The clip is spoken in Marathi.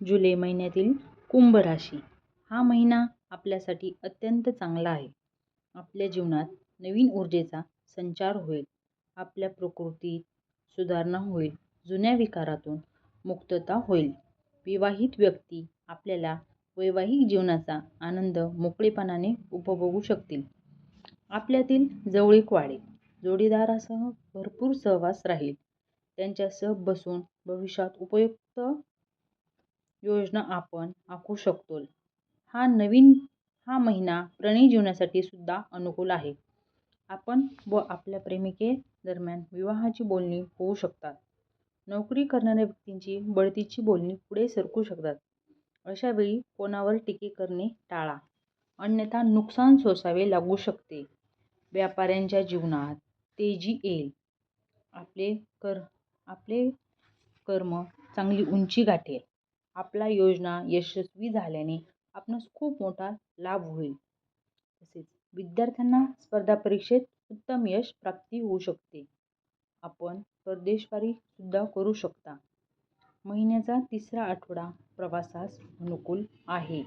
जुलै महिन्यातील कुंभ राशी. हा महिना आपल्यासाठी अत्यंत चांगला आहे. आपल्या जीवनात नवीन ऊर्जेचा संचार होईल. आपल्या प्रकृतीत सुधारणा होईल. जुन्या विकारातून मुक्तता होईल. विवाहित व्यक्ती आपल्याला वैवाहिक जीवनाचा आनंद मोकळेपणाने उपभोगू शकतील. आपल्यातील जवळीक वाढेल. जोडीदारासह भरपूर सहवास राहील. त्यांच्यासह बसून भविष्यात उपयुक्त योजना आपण आखू शकतो. हा नवीन हा महिना प्रणी जीवनासाठी सुद्धा अनुकूल आहे. आपण व आपल्या प्रेमिके दरम्यान विवाहाची बोलणी होऊ शकतात. नोकरी करणाऱ्या व्यक्तींची बढतीची बोलणी पुढे सरकू शकतात. अशा वेळी कोणावर टीके करणे टाळा. अन्यथा नुकसान सोसावे लागू शकते. व्यापाऱ्यांच्या जीवनात तेजी येईल. आपले कर आपले कर्म चांगली उंची गाठेल. आपला योजना यशस्वी झाल्याने आपणास खूप मोठा लाभ होईल. तसेच विद्यार्थ्यांना स्पर्धा परीक्षेत उत्तम यश प्राप्ती होऊ शकते. आपण परदेशवारी सुद्धा करू शकता. महिन्याचा तिसरा आठवडा प्रवासास अनुकूल आहे.